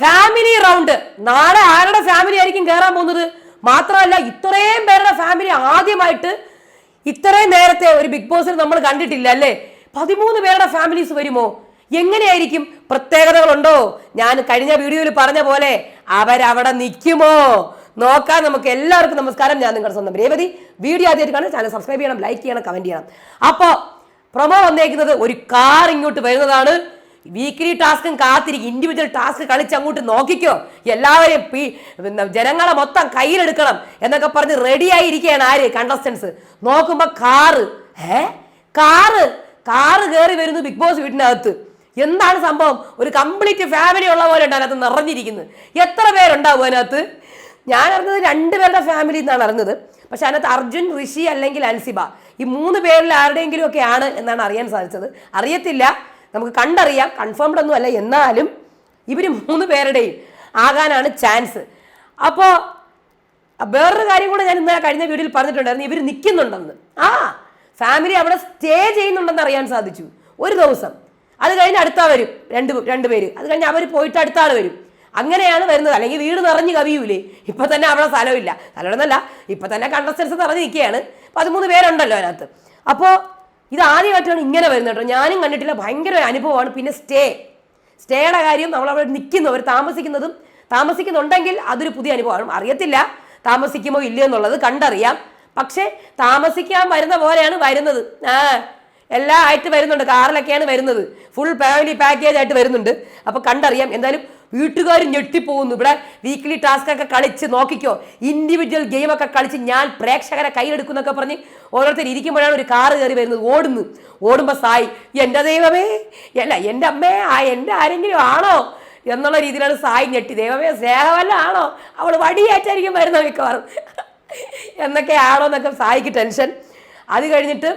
Family round നാളെ ആരുടെ family ആയിരിക്കും കയറാൻ പോകുന്നത്? മാത്രമല്ല ഇത്രയും പേരുടെ ഫാമിലി ആദ്യമായിട്ട് ഇത്രയും നേരത്തെ ഒരു ബിഗ് ബോസിൽ നമ്മൾ കണ്ടിട്ടില്ല അല്ലേ? പതിമൂന്ന് പേരുടെ ഫാമിലീസ് വരുമോ? എങ്ങനെയായിരിക്കും? പ്രത്യേകതകളുണ്ടോ? ഞാൻ കഴിഞ്ഞ വീഡിയോയിൽ പറഞ്ഞ പോലെ അവരവിടെ നിൽക്കുമോ? നോക്കാം. നമുക്ക് എല്ലാവർക്കും നമസ്കാരം. ഞാൻ നിങ്ങളുടെ സ്വന്തം രേവതി. വീഡിയോ ആദ്യമായിട്ട് കാണാൻ ചാനൽ സബ്സ്ക്രൈബ് ചെയ്യണം ലൈക്ക് ചെയ്യണം കമന്റ് ചെയ്യണം. അപ്പോൾ പ്രൊമോ വന്നേക്കുന്നത് ഒരു കാർ ഇങ്ങോട്ട് വരുന്നതാണ്. വീക്ക്ലി ടാസ്കും കാത്തിരിക്കും. ഇൻഡിവിജ്വൽ ടാസ്ക് കളിച്ച് അങ്ങോട്ട് നോക്കിക്കോ. എല്ലാവരെയും പി- ജനങ്ങളെ മൊത്തം കയ്യിലെടുക്കണം എന്നൊക്കെ പറഞ്ഞ് റെഡി ആയിരിക്കുകയാണ് ആര്? കണ്ടസ്റ്റൻസ് നോക്കുമ്പോ കാറ്. ഏ? കാറ്. കാറ് കയറി വരുന്നു ബിഗ് ബോസ് വീട്ടിനകത്ത്. എന്താണ് സംഭവം? ഒരു കംപ്ലീറ്റ് ഫാമിലി ഉള്ള പോലെ ഉണ്ട് അതിനകത്ത് നിറഞ്ഞിരിക്കുന്നത് എത്ര പേരുണ്ടാവും അതിനകത്ത്? ഞാൻ അറിഞ്ഞത് രണ്ടുപേരുടെ ഫാമിലി എന്നാണ് അറിഞ്ഞത്. പക്ഷെ അതിനകത്ത് അർജുൻ ഋഷി അല്ലെങ്കിൽ അൻസിബ. ഈ മൂന്ന് പേരിൽ ആരുടെയെങ്കിലും ഒക്കെ ആണ് എന്നാണ് അറിയാൻ സാധിച്ചത്. അറിയത്തില്ല. നമുക്ക് കണ്ടറിയാം. കൺഫേംഡ് ഒന്നും അല്ല. എന്നാലും ഇവർ മൂന്ന് പേരുടെയും ആകാനാണ് ചാൻസ് അപ്പോൾ വേറൊരു കാര്യം കൂടെ ഞാൻ ഇന്നലെ കഴിഞ്ഞ വീഡിയോയിൽ പറഞ്ഞിട്ടുണ്ടായിരുന്നു. ഇവർ നിൽക്കുന്നുണ്ടെന്ന് ആ ഫാമിലി അവിടെ സ്റ്റേ ചെയ്യുന്നുണ്ടെന്ന് അറിയാൻ സാധിച്ചു. ഒരു ദിവസം. അത് കഴിഞ്ഞ് അടുത്ത വരും. രണ്ട് രണ്ട് പേര്. അത് കഴിഞ്ഞ് അവർ പോയിട്ട് അടുത്ത ആൾ വരും. അങ്ങനെയാണ് വരുന്നത്. അല്ലെങ്കിൽ വീട് നിറഞ്ഞ് കവിയൂലേ. ഇപ്പൊ തന്നെ അവിടെ സ്ഥലമില്ല. സ്ഥലമെന്നല്ല ഇപ്പൊ തന്നെ കണ്ടസ്റ്റൻസ് നിറഞ്ഞ് നിൽക്കുകയാണ് പതിമൂന്ന് പേരുണ്ടല്ലോ അതിനകത്ത്. അപ്പോൾ ഇത് ആദ്യമായിട്ടാണ് ഇങ്ങനെ വരുന്നത് കേട്ടോ. ഞാനും കണ്ടിട്ടില്ല. ഭയങ്കര ഒരു അനുഭവമാണ്. പിന്നെ സ്റ്റേ. സ്റ്റേയുടെ കാര്യം നമ്മൾ അവിടെ നിൽക്കുന്നു. അവർ താമസിക്കുന്നതും താമസിക്കുന്നുണ്ടെങ്കിൽ അതൊരു പുതിയ അനുഭവമാണ്. അറിയത്തില്ല താമസിക്കുമോ ഇല്ലയോ എന്നുള്ളത് കണ്ടറിയാം. പക്ഷേ താമസിക്കാൻ വരുന്ന പോലെയാണ് വരുന്നത്. ആ എല്ലാം ആയിട്ട് വരുന്നുണ്ട്. കാറിലൊക്കെയാണ് വരുന്നത്. ഫുൾ ഫാമിലി പാക്കേജ് ആയിട്ട് വരുന്നുണ്ട്. അപ്പോൾ കണ്ടറിയാം. എന്തായാലും വീട്ടുകാർ ഞെട്ടിപ്പോകുന്നു. ഇവിടെ വീക്ക്ലി ടാസ്ക് ഒക്കെ കളിച്ച് നോക്കിക്കോ. ഇൻഡിവിജ്വൽ ഗെയിം ഒക്കെ കളിച്ച് ഞാൻ പ്രേക്ഷകരെ കയ്യിലെടുക്കുന്നൊക്കെ പറഞ്ഞ് ഓരോരുത്തർ ഇരിക്കുമ്പോഴാണ് ഒരു കാറ് കയറി വരുന്നത്. ഓടുന്നു. ഓടുമ്പോൾ സായി എന്റെ ദൈവമേ അല്ല എന്റെ അമ്മേ ആ എന്റെ ആരെങ്കിലും ആണോ? എന്നുള്ള രീതിയിലാണ് സായി ഞെട്ടി. ദൈവമേ സ്നേഹമല്ല ആണോ? അവൾ വടിയേറ്റായിരിക്കും വരുന്ന മിക്കവാറും. എന്നൊക്കെ ആണോ എന്നൊക്കെ സായിക്ക് ടെൻഷൻ അത് കഴിഞ്ഞിട്ട്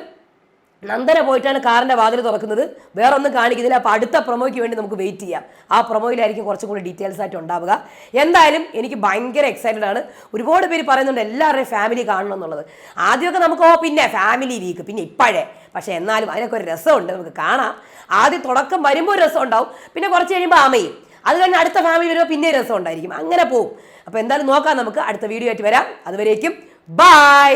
നന്ദന പോയിട്ടാണ് കാറിന്റെ വാതിൽ തുറക്കുന്നത്. വേറെ ഒന്നും കാണിക്കുന്നില്ല. അപ്പോൾ അടുത്ത പ്രൊമോയ്ക്ക് വേണ്ടി നമുക്ക് വെയിറ്റ് ചെയ്യാം. ആ പ്രൊമോയിലായിരിക്കും കുറച്ചും കൂടി ഡീറ്റെയിൽസ് ആയിട്ട് ഉണ്ടാവുക. എന്തായാലും എനിക്ക് ഭയങ്കര എക്സൈറ്റഡ് ആണ്. ഒരുപാട് പേര് പറയുന്നുണ്ട് എല്ലാവരുടെയും ഫാമിലി കാണണം എന്നുള്ളത്. ആദ്യമൊക്കെ നമുക്ക് ഓ പിന്നെ ഫാമിലി വീക്ക് പിന്നെ ഇപ്പോഴേ. പക്ഷേ എന്നാലും അതിനൊക്കെ ഒരു രസമുണ്ട്. നമുക്ക് കാണാം. ആദ്യം തുടക്കം വരുമ്പോൾ ഒരു രസം ഉണ്ടാവും. പിന്നെ കുറച്ച് കഴിയുമ്പോൾ അമ്മയും. അത് കഴിഞ്ഞ് അടുത്ത ഫാമിലി വരുമ്പോൾ പിന്നെ രസം ഉണ്ടായിരിക്കും. അങ്ങനെ പോവും. അപ്പോൾ എന്തായാലും നോക്കാം നമുക്ക്. അടുത്ത വീഡിയോ ആയിട്ട് വരാം. അതുവരേക്കും ബൈ